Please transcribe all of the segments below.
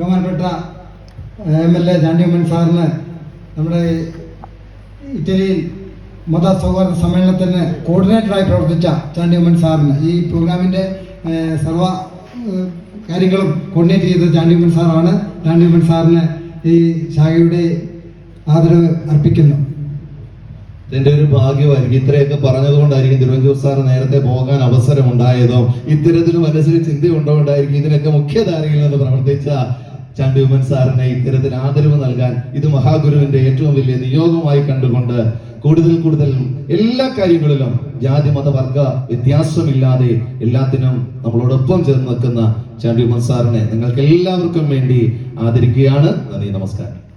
ബഹുമാനപ്പെട്ട M L A Chandy Oommen സാറിന് നമ്മുടെ ഇറ്റലിയിൽ മത സൗഹാർദ്ദ സമ്മേളനത്തിന് കോർഡിനേറ്ററായി പ്രവർത്തിച്ച ചാണ്ടിയമ്മൻ സാറിന് ഈ പ്രോഗ്രാമിന്റെ സർവ കാര്യങ്ങളും കോർഡിനേറ്റ് ചെയ്തത് ചാണ്ടിയമ്മൻ സാറാണ്. ചാണ്ടിയമ്മൻ സാറിന് ഈ ശാഖയുടെ ആദരവ് അർപ്പിക്കുന്നു. ഇതിന്റെ ഒരു ഭാഗ്യമായിരിക്കും. ഇത്രയൊക്കെ പറഞ്ഞതുകൊണ്ടായിരിക്കും തിരുവഞ്ചൂർ സാർ നേരത്തെ പോകാൻ അവസരം ഉണ്ടായതോ ഇത്തരത്തിലും മനസ്സിൽ ചിന്തയുണ്ടോണ്ടായിരിക്കും ഇതിനൊക്കെ മുഖ്യധാരയിൽ നിന്ന് പ്രവർത്തിച്ച ചാണ്ടിയുമൻ സാറിനെ ഇത്തരത്തിൽ ആദരവ് നൽകാൻ ഇത് മഹാഗുരുവിന്റെ ഏറ്റവും വലിയ നിയോഗമായി കണ്ടുകൊണ്ട് കൂടുതൽ കൂടുതൽ എല്ലാ കാര്യങ്ങളിലും ജാതി മത വർഗ വ്യത്യാസമില്ലാതെ എല്ലാത്തിനും നമ്മളോടൊപ്പം ചേർന്ന് നിൽക്കുന്ന ചാണ്ടിമൻ സാറിനെ നിങ്ങൾക്ക് എല്ലാവർക്കും വേണ്ടി ആദരിക്കുകയാണ്. നന്ദി നമസ്കാരം.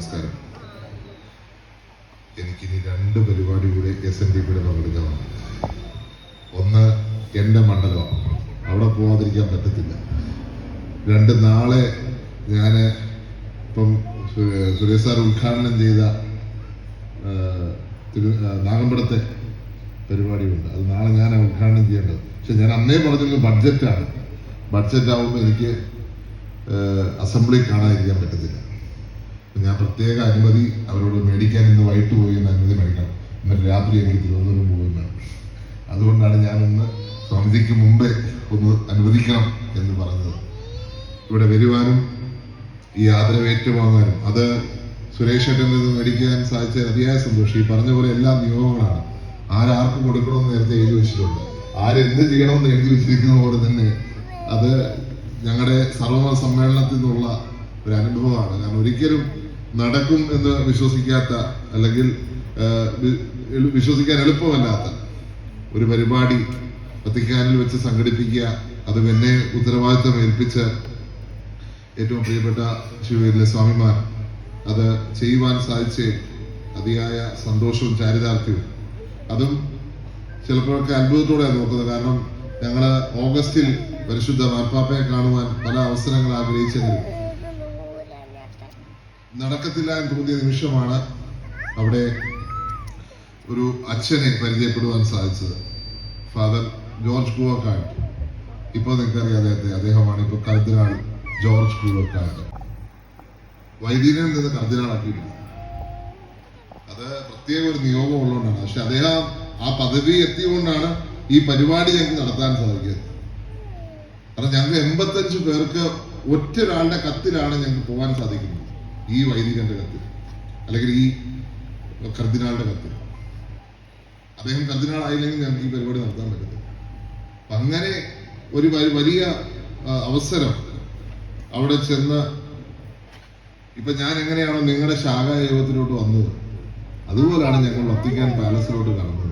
നമസ്കാരം. എനിക്കിനി രണ്ട് പരിപാടി കൂടി എസ് എൻ ഡി പിയുടെ പങ്കെടുക്കണം ഒന്ന് എന്റെ മണ്ഡലം. അവിടെ പോവാതിരിക്കാൻ പറ്റത്തില്ല. രണ്ട് നാളെ ഞാൻ ഇപ്പം സുരേഷ് സാർ ഉദ്ഘാടനം ചെയ്ത നാഗമ്പടത്തെ പരിപാടിയുണ്ട്. അത് നാളെ ഞാൻ ഉദ്ഘാടനം ചെയ്യേണ്ടത്. പക്ഷെ ഞാൻ അന്നേ പറഞ്ഞിരുന്നത് ബഡ്ജറ്റാണ്. ബഡ്ജറ്റ് ആവുമ്പോൾ എനിക്ക് അസംബ്ലി കാണാതിരിക്കാൻ പറ്റത്തില്ല. ഞാൻ പ്രത്യേക അനുമതി അവരോട് മേടിക്കാൻ ഇന്ന് വൈകിട്ട് പോയി എന്ന് അനുമതി മേടിക്കണം. ഇന്നലെ രാത്രി എനിക്ക് തിരുവനന്തപുരം പോകുന്നതാണ് അതുകൊണ്ടാണ് ഞാൻ ഇന്ന് സ്വാമിജിക്ക് മുമ്പേ ഒന്ന് അനുവദിക്കണം എന്ന് പറഞ്ഞത്. ഇവിടെ വരുവാനും ഈ ആദരവ് ഏറ്റുവാങ്ങാനും. അത് സുരേഷ് ഏട്ടൻ നിന്ന് മേടിക്കാൻ സാധിച്ച അതിയായ സന്തോഷം. ഈ പറഞ്ഞ പോലെ എല്ലാ നിയമങ്ങളാണ്. ആരാർക്കും കൊടുക്കണമെന്ന് നേരത്തെ എഴുതി വെച്ചിട്ടുണ്ട്. ആരെന്ത് ചെയ്യണമെന്ന് എഴുതി വെച്ചിരിക്കുന്ന പോലെ തന്നെ അത് ഞങ്ങളുടെ സർവമത സമ്മേളനത്തിൽ നിന്നുള്ള ഒരു അനുഭവമാണ്. കാരണം ഒരിക്കലും നടക്കും എന്ന് വിശ്വസിക്കാത്ത അല്ലെങ്കിൽ വിശ്വസിക്കാൻ എളുപ്പമല്ലാത്ത ഒരു പരിപാടി വത്തിക്കാനിൽ വെച്ച് സംഘടിപ്പിക്കുക അത് എന്നെ ഉത്തരവാദിത്വം ഏൽപ്പിച്ച് ഏറ്റവും പ്രിയപ്പെട്ട ശിവയിലെ സ്വാമിമാർ. അത് ചെയ്യുവാൻ സാധിച്ച അതിയായ സന്തോഷവും ചാരിതാർത്ഥ്യവും. അതും ചിലപ്പോഴൊക്കെ അത്ഭുതത്തോടെയാണ് നോക്കുന്നത് കാരണം ഞങ്ങൾ ഓഗസ്റ്റിൽ പരിശുദ്ധ മാർപ്പാപ്പയെ കാണുവാൻ പല അവസരങ്ങൾ ആഗ്രഹിച്ചെങ്കിലും നടക്കത്തില്ല എന്ന് തോന്നിയ നിമിഷമാണ് അവിടെ ഒരു അച്ഛനെ പരിചയപ്പെടുവാൻ സാധിച്ചത്. ഫാദർ ജോർജ് കൂവക്കാട്ട് ഇപ്പോൾ നിങ്ങൾക്കറിയാം അദ്ദേഹത്തെ. അദ്ദേഹമാണ് ഇപ്പോൾ കർദിനാൾ ജോർജ് കൂവക്കാട്ട് വൈദികനിൽ നിന്ന് കർദിനാളാക്കിയിട്ടുണ്ട്. അത് പ്രത്യേക ഒരു നിയോഗം ഉള്ളതുകൊണ്ടാണ്. പക്ഷെ അദ്ദേഹം ആ പദവി എത്തിയതുകൊണ്ടാണ് ഈ പരിപാടി ഞങ്ങൾക്ക് നടത്താൻ സാധിക്കുന്നത്. കാരണം ഞങ്ങൾ എൺപത്തഞ്ച് പേർക്ക് ഒറ്റ ഒരാളുടെ കത്തിലാണ് ഞങ്ങൾക്ക് പോകാൻ സാധിക്കുന്നത്. ഈ വൈദികന്റെ കത്തിൽ അല്ലെങ്കിൽ ഈ കർദിനാളുടെ കത്തിൽ അദ്ദേഹം കർദിനാൾ ആയില്ലെങ്കിൽ ഞാൻ ഈ പരിപാടി നടത്താൻ പറ്റത്തില്ല. അപ്പൊ അങ്ങനെ ഒരു വലിയ അവസരം അവിടെ ചെന്ന് ഇപ്പൊ ഞാൻ എങ്ങനെയാണോ നിങ്ങളുടെ ശാഖാ യോഗത്തിലോട്ട് വന്നത് അതുപോലാണ് ഞങ്ങൾ വത്തിക്കാൻ പാലസിലോട്ട് കടന്നത്.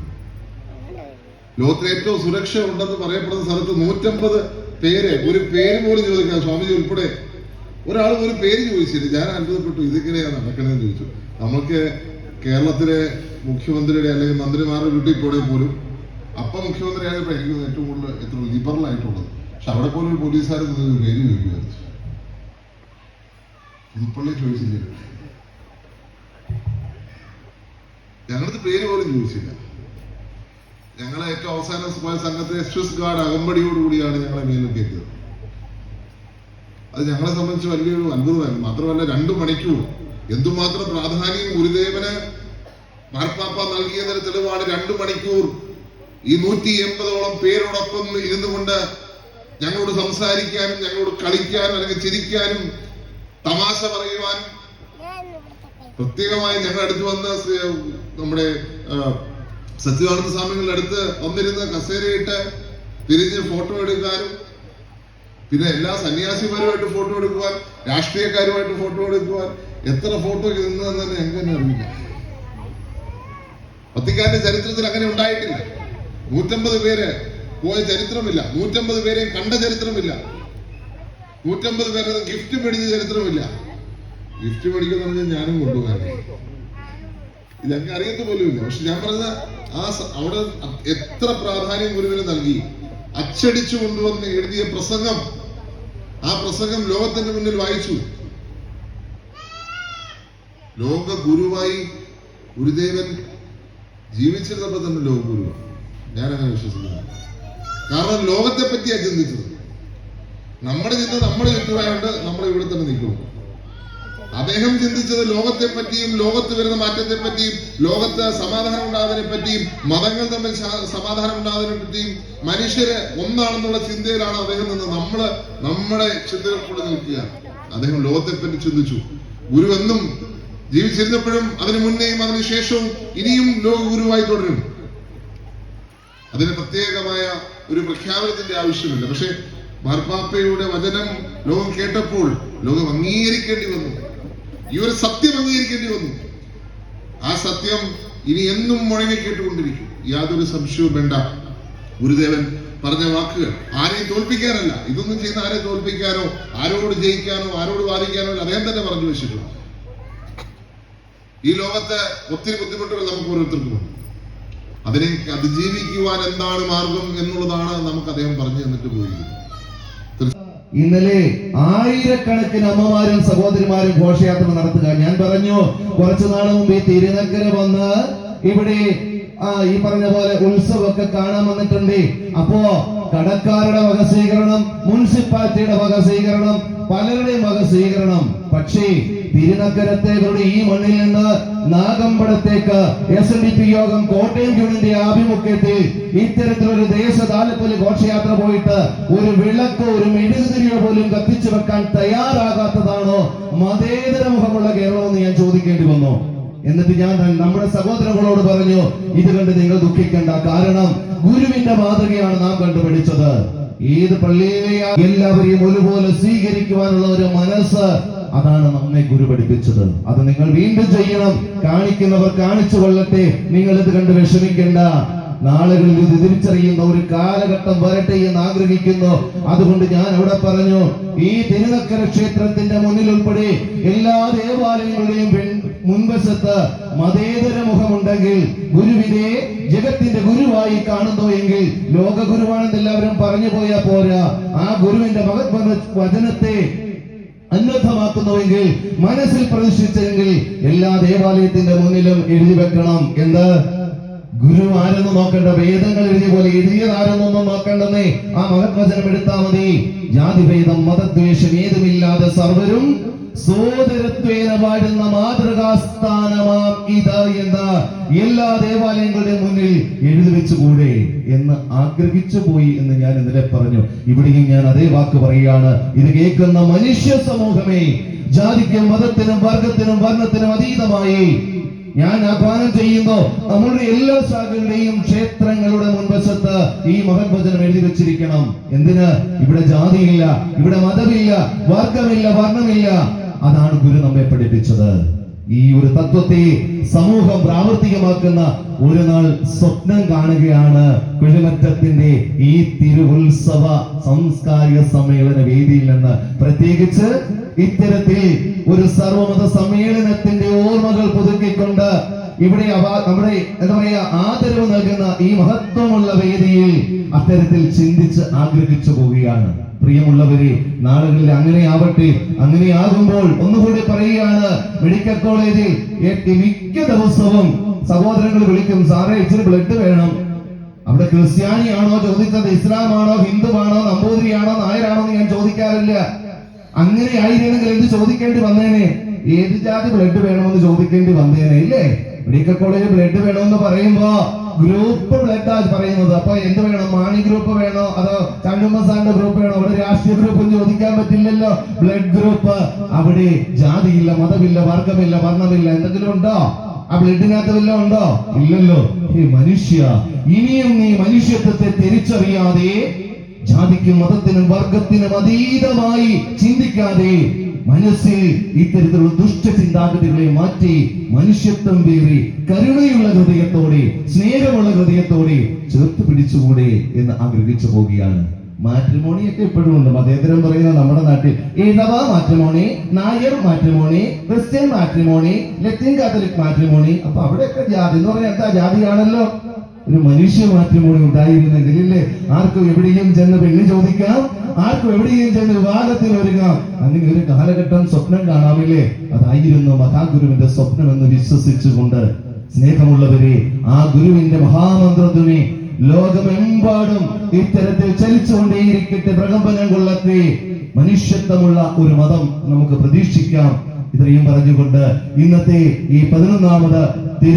ലോകത്തിൽ ഏറ്റവും സുരക്ഷ ഉണ്ടെന്ന് പറയപ്പെടുന്ന സ്ഥലത്ത് നൂറ്റമ്പത് പേര് ഒരു പേര് പോലും ചോദിക്കാം സ്വാമിജി ഉൾപ്പെടെ ഒരാൾ ഒരു പേര് ചോദിച്ചിട്ട് ഞാൻ അത്ഭുതപ്പെട്ടു ഇതെങ്ങനെയാണ് നടക്കണതെന്ന് ചോദിച്ചു. നമ്മൾക്ക് കേരളത്തിലെ മുഖ്യമന്ത്രിയുടെ അല്ലെങ്കിൽ മന്ത്രിമാരുടെ വീട്ടിൽ പോലെ പോലും അപ്പൊ മുഖ്യമന്ത്രിയാണ് എനിക്ക് ഏറ്റവും കൂടുതൽ എത്ര ലിബറൽ ആയിട്ടുള്ളത് പക്ഷെ അവിടെ പോലും ഒരു പോലീസുകാരൻ നിന്ന് പേര് ചോദിക്കുമായിരുന്നു. പുതുപ്പള്ളി ചോദിച്ചില്ല? ഞങ്ങളത് പേര് പോലും ചോദിച്ചില്ല. ഞങ്ങളെ ഏറ്റവും അവസാനം പോയ സംഘത്തെ സ്വിസ് ഗാർഡ് അകമ്പടിയോടുകൂടിയാണ് ഞങ്ങളെ മേലേക്ക് എത്തിയത് അത് ഞങ്ങളെ സംബന്ധിച്ച് വലിയൊരു അത്ഭുതമായിരുന്നു മാത്രമല്ല രണ്ടു മണിക്കൂർ. എന്തുമാത്രം പ്രാധാന്യം ഗുരുദേവന് മാർപ്പാപ്പ നൽകിയതിന് തെളിവാണ് രണ്ടു മണിക്കൂർ. ഈ നൂറ്റി എൺപതോളം പേരോടൊപ്പം ഇരുന്നു കൊണ്ട് ഞങ്ങളോട് സംസാരിക്കാനും ഞങ്ങളോട് കളിക്കാനും അല്ലെങ്കിൽ ചിരിക്കാനും തമാശ പറയുവാനും പ്രത്യേകമായി ഞങ്ങൾ അടുത്ത് വന്ന നമ്മുടെ സച്ചിദാനന്ദ സ്വാമികളുടെ അടുത്ത് വന്നിരുന്ന് കസേരയിട്ട് തിരിഞ്ഞ് ഫോട്ടോ എടുക്കാനും പിന്നെ എല്ലാ സന്യാസിമാരുമായിട്ട് ഫോട്ടോ എടുക്കുവാൻ രാഷ്ട്രീയക്കാരുമായിട്ട് ഫോട്ടോ എടുക്കുവാൻ എത്ര ഫോട്ടോ നിന്നതെന്ന് തന്നെ ഞങ്ങൾക്ക് തന്നെ അറിയില്ല. വത്തിക്കാന്റെ ചരിത്രത്തിൽ അങ്ങനെ ഉണ്ടായിട്ടില്ല. നൂറ്റമ്പത് പേര് പോയ ചരിത്രമില്ല. നൂറ്റമ്പത് പേരെയും കണ്ട ചരിത്രമില്ല. നൂറ്റമ്പത് പേരെ ഗിഫ്റ്റ് മേടിച്ച ചരിത്രമില്ല. ഗിഫ്റ്റ് മേടിക്കുന്ന പറഞ്ഞാൽ ഞാനും കൊണ്ടുപോകാൻ ഞങ്ങൾക്ക് അറിയത്ത് പോലുമില്ല. പക്ഷെ ഞാൻ പറഞ്ഞ ആ അവിടെ എത്ര പ്രാധാന്യം ഗുരുവിന് നൽകി. അച്ചടിച്ചു കൊണ്ടുവന്ന് എഴുതിയ പ്രസംഗം ആ പ്രസംഗം ലോകത്തിന്റെ മുന്നിൽ വായിച്ചു. ലോക ഗുരുവായി ഗുരുദേവൻ ജീവിച്ചിരുന്നപ്പോൾ തന്നെ ലോക ഗുരു. ഞാനങ്ങനെ വിശ്വസിക്കുന്നു കാരണം ലോകത്തെ പറ്റിയാണ് ചിന്തിച്ചത്. നമ്മുടെ ചിന്ത നമ്മുടെ ചുറ്റുമായോണ്ട് നമ്മൾ ഇവിടെ തന്നെ നിൽക്കും അദ്ദേഹം ചിന്തിച്ചത് ലോകത്തെ പറ്റിയും ലോകത്ത് വരുന്ന മാറ്റത്തെ പറ്റിയും ലോകത്ത് സമാധാനം ഉണ്ടാകുന്നതിനെ പറ്റിയും മതങ്ങൾ തമ്മിൽ സമാധാനം ഉണ്ടാകുന്നതിനെ പറ്റിയും മനുഷ്യര് ഒന്നാണെന്നുള്ള ചിന്തയിലാണ് അദ്ദേഹം നിന്ന് നമ്മൾ നമ്മുടെ ചിന്തകൾക്കുള്ളിൽ നിൽക്കുക. അദ്ദേഹം ലോകത്തെ പറ്റി ചിന്തിച്ചു. ഗുരു എന്നും ജീവിച്ചിരുന്നപ്പോഴും അതിനു മുന്നേയും അതിനു ശേഷവും ഇനിയും ലോക ഗുരുവായി തുടരും. അതിന് പ്രത്യേകമായ ഒരു പ്രഖ്യാപനത്തിന്റെ ആവശ്യമില്ല. പക്ഷെ മാർപ്പാപ്പയുടെ വചനം ലോകം കേട്ടപ്പോൾ ലോകം അംഗീകരിക്കേണ്ടി വന്നു. ഈ ഒരു സത്യം അംഗീകരിക്കേണ്ടി വന്നു. ആ സത്യം ഇനി എന്നും മുഴങ്ങി കേട്ടുകൊണ്ടിരിക്കും യാതൊരു സംശയവും വേണ്ട. ഗുരുദേവൻ പറഞ്ഞ വാക്കുകൾ ആരെയും തോൽപ്പിക്കാനല്ല. ഇതൊന്നും ചെയ്യുന്ന ആരെ തോൽപ്പിക്കാനോ ആരോട് ജയിക്കാനോ ആരോട് വാദിക്കാനോ അദ്ദേഹം തന്നെ പറഞ്ഞു വെച്ചിട്ടുണ്ട്. ഈ ലോകത്ത് ഒത്തിരി ബുദ്ധിമുട്ടുകൾ നമുക്ക് ഓരോരുത്തർക്കും അതിനെ അതിജീവിക്കുവാൻ എന്താണ് മാർഗം എന്നുള്ളതാണ് നമുക്ക് അദ്ദേഹം പറഞ്ഞു തന്നിട്ട് പോയിരിക്കുന്നത്. ഇന്നലെ ആയിരക്കണക്കിന് അമ്മമാരും സഹോദരിമാരും ഘോഷയാത്ര നടത്തുക. ഞാൻ പറഞ്ഞു കുറച്ചു നാൾ മുമ്പ് ഈ തിരുനക്കര വന്ന് ഇവിടെ ഈ പറഞ്ഞ പോലെ ഉത്സവമൊക്കെ കാണാൻ വന്നിട്ടുണ്ട്. അപ്പോ കടക്കാരുടെ വക സ്വീകരണം മുനിസിപ്പാലിറ്റിയുടെ വക സ്വീകരണം പലരുടെയും വക സ്വീകരണം. പക്ഷേ തിരുനക്കരത്തേവരുടെ ഈ മണ്ണിൽ നിന്ന് നാഗമ്പടത്തേക്ക് എസ് എൻ ഡി പി യോഗം കോട്ടയം ജൂണിന്റെ ആഭിമുഖ്യത്തിൽ ഇത്തരത്തിലൊരു ദേശ താലപ്പൊലി ഘോഷയാത്ര പോയിട്ട് ഒരു വിളക്കോ ഒരു മെഴുകുതിരിയോ പോലും കത്തിച്ചു വെക്കാൻ തയ്യാറാകാത്തതാണോ മതേതര മുഖമുള്ള കേരളം എന്ന് ഞാൻ ചോദിക്കേണ്ടി വന്നു. എന്നിട്ട് ഞാൻ നമ്മുടെ സഹോദരങ്ങളോട് പറഞ്ഞു ഇത് കണ്ട് നിങ്ങൾ ദുഃഖിക്കേണ്ട. കാരണം ഗുരുവിന്റെ മാതൃകയാണ് നാം കണ്ടുപിടിച്ചത്. ഏത് പള്ളിയിലെ എല്ലാവരെയും ഒരുപോലെ സ്വീകരിക്കുവാനുള്ള ഒരു മനസ്സ് അതാണ് നമ്മെ ഗുരു പഠിപ്പിച്ചത്. അത് നിങ്ങൾ വീണ്ടും ചെയ്യണം. കാണിക്കുന്നവർ കാണിച്ചു കൊള്ളട്ടെ. നിങ്ങൾ ഇത് കണ്ട് വിഷമിക്കേണ്ട. നാളുകളിൽ ഇത് തിരിച്ചറിയുന്ന ഒരു കാലഘട്ടം വരട്ടെ എന്ന് ആഗ്രഹിക്കുന്നു. അതുകൊണ്ട് ഞാൻ അവിടെ പറഞ്ഞു ഈ തിരുനക്കര ക്ഷേത്രത്തിന്റെ മുന്നിൽ ഉൾപ്പെടെ എല്ലാ ദേവാലയങ്ങളുടെയും മുൻവശത്ത് മതേതര മുഖമുണ്ടെങ്കിൽ ഗുരുവിനെ ജഗത്തിന്റെ ഗുരുവായി കാണുന്നു എങ്കിൽ ലോക ഗുരുവാണെന്ന് എല്ലാവരും പറഞ്ഞു പോയാ പോരാ. ആ ഗുരുവിന്റെ മഹത്വ വചനത്തെ അന്വർത്ഥമാക്കുന്നുവെങ്കിൽ മനസ്സിൽ പ്രതിഷ്ഠിച്ചെങ്കിൽ എല്ലാ ദേവാലയത്തിന്റെ മുന്നിലും എഴുതി വെക്കണം. എന്ത്? ഗുരു ആരെന്ന് നോക്കേണ്ട വേദങ്ങൾ എഴുതിയ പോലെ എഴുതിയത് ആരെന്നൊന്നും നോക്കേണ്ടെന്നേ. ആ മഹത്വചനം എടുത്താൽ മതി. ജാതിഭേദം മതദ്വേഷം ഏതുമില്ലാതെ സർവരും സോദരത്വേന വാഴുന്ന മാതൃകാസ്ഥാനമാം ഇത് എന്ന് എല്ലാ ദേവാലയങ്ങളുടെയും മുന്നിൽ എഴുതി വെച്ചുകൂടെ എന്ന് ആഗ്രഹിച്ചു പോയി എന്ന് ഞാൻ ഇന്നലെ പറഞ്ഞു. ഇവിടെയും ഞാൻ അതേ വാക്ക് പറയുകയാണ്. ഇത് കേൾക്കുന്ന മനുഷ്യ സമൂഹമേ ജാതിക്കും മതത്തിനും വർഗത്തിനും വർണത്തിനും അതീതമായി ഞാൻ ആഹ്വാനം ചെയ്യുന്നു നമ്മളുടെ എല്ലാ ശാഖകളുടെയും ക്ഷേത്രങ്ങളുടെ മുൻവശത്ത് ഈ മഹത്വചനം എഴുതി വെച്ചിരിക്കണം. എന്തിന്? ഇവിടെ ജാതിയില്ല ഇവിടെ മതമില്ല വർഗമില്ല വർണമില്ല. അതാണ് ഗുരു നമ്മെ പഠിപ്പിച്ചത്. ഈ ഒരു തത്വത്തെ സമൂഹം പ്രാവർത്തികമാക്കുന്ന ഒരു നാൾ സ്വപ്നം കാണുകയാണ് കുഴിമറ്റത്തിന്റെ ഈ തിരുവുത്സവ സാംസ്കാരിക സമ്മേളന വേദിയിൽ നിന്ന്. പ്രത്യേകിച്ച് ഇത്തരത്തിൽ ഒരു സർവമത സമ്മേളനത്തിന്റെ ഓർമ്മകൾ പുതുക്കിക്കൊണ്ട് ഇവിടെ നമ്മുടെ എന്താ പറയാ ആദരവ് നൽകുന്ന ഈ മഹത്വമുള്ള വേദിയിൽ അത്തരത്തിൽ ചിന്തിച്ച് ആഗ്രഹിച്ചു പോവുകയാണ്. പ്രിയമുള്ളവരെ നാളുകളിൽ അങ്ങനെ ആകുമ്പോൾ ഒന്നുകൂടി പറയുകയാണ് മെഡിക്കൽ കോളേജിൽ മിക്ക ദിവസവും സഹോദരങ്ങൾ വിളിക്കും സാറേ ഇച്ചിരി ബ്ലഡ് വേണം. അവിടെ ക്രിസ്ത്യാനിയാണോ ചോദിച്ചത് ഇസ്ലാമാണോ ഹിന്ദുവാണോ നമ്പൂതിരിയാണോ നായരാണോ ഞാൻ ചോദിക്കാറില്ല. അങ്ങനെ ആയിരുന്നെങ്കിൽ എന്ത് ചോദിക്കേണ്ടി വന്നേനെ? ഏത് ജാതി ബ്ലഡ് വേണമെന്ന് ചോദിക്കേണ്ടി വന്നേനെ ഇല്ലേ? മെഡിക്കൽ കോളേജിൽ ബ്ലഡ് വേണമെന്ന് പറയുമ്പോ ഗ്രൂപ്പ് ബ്ലഡ് പറയുന്നത്. അപ്പൊ എന്ത് വേണം? മാണി ഗ്രൂപ്പ് വേണോ? അതോ ചണ്ടുമ്മസാറിന്റെ ഗ്രൂപ്പ് വേണോ? അവിടെ രാഷ്ട്രീയ ഗ്രൂപ്പ് ചോദിക്കാൻ പറ്റില്ലല്ലോ. Blood group. അവിടെ ജാതിയില്ല മതമില്ല വർഗമില്ല വർണമില്ല. എന്തെങ്കിലും ഉണ്ടോ? ആ ബ്ലഡിനകത്ത് വല്ലതും ഉണ്ടോ? ഇല്ലല്ലോ. ഹേ മനുഷ്യ. ഇനിയും നീ മനുഷ്യത്വത്തെ തിരിച്ചറിയാതെ ജാതിക്കും മതത്തിനും വർഗത്തിനും അതീതമായി ചിന്തിക്കാതെ മനസ്സിൽ ഇത്തരത്തിലുള്ള ദുഷ്ടചിന്താഗതികളെ മാറ്റി മനുഷ്യത്വം പേറി കരുണയുള്ള ഹൃദയത്തോടെ സ്നേഹമുള്ള ഹൃദയത്തോടെ ചേർത്ത് പിടിച്ചുകൂടെ എന്ന് ആഗ്രഹിച്ചു പോവുകയാണ്. മാട്രിമോണി ഒക്കെ ഇപ്പോഴും ഉണ്ട്. മതേതരം പറയുന്ന നമ്മുടെ നാട്ടിൽ Ezhava matrimony? Nair matrimony Christian matrimony Latin Catholic matrimony. അപ്പൊ അവിടെയൊക്കെ ജാതി എന്ന് പറഞ്ഞാൽ എന്താ? ജാതിയാണല്ലോ. ഒരു മനുഷ്യമാറ്റം കൂടി ഉണ്ടായിരുന്നെങ്കിൽ ആർക്കും എവിടെയും ചെന്ന് പെണ്ണ് ചോദിക്കാം ആർക്കും എവിടെയും ചെന്ന് വിവാഹത്തിന് ഒരുങ്ങാം. അല്ലെങ്കിൽ ഒരു കാലഘട്ടം സ്വപ്നം കാണാമില്ലേ? അതായിരുന്നു മഹാഗുരുവിന്റെ സ്വപ്നം എന്ന് വിശ്വസിച്ചുകൊണ്ട്. സ്നേഹമുള്ളവരെ ആ ഗുരുവിന്റെ മഹാമന്ത്രധ്വനി ലോകമെമ്പാടും ഇത്തരത്തിൽ ചലിച്ചുകൊണ്ടേയിരിക്കട്ടെ പ്രകമ്പനം കൊള്ളട്ടെ. മനുഷ്യത്വമുള്ള ഒരു മതം നമുക്ക് പ്രതീക്ഷിക്കാം. ഇത്രയും പറഞ്ഞുകൊണ്ട് ഇന്നത്തെ ഈ പതിനൊന്നാമത് തിരു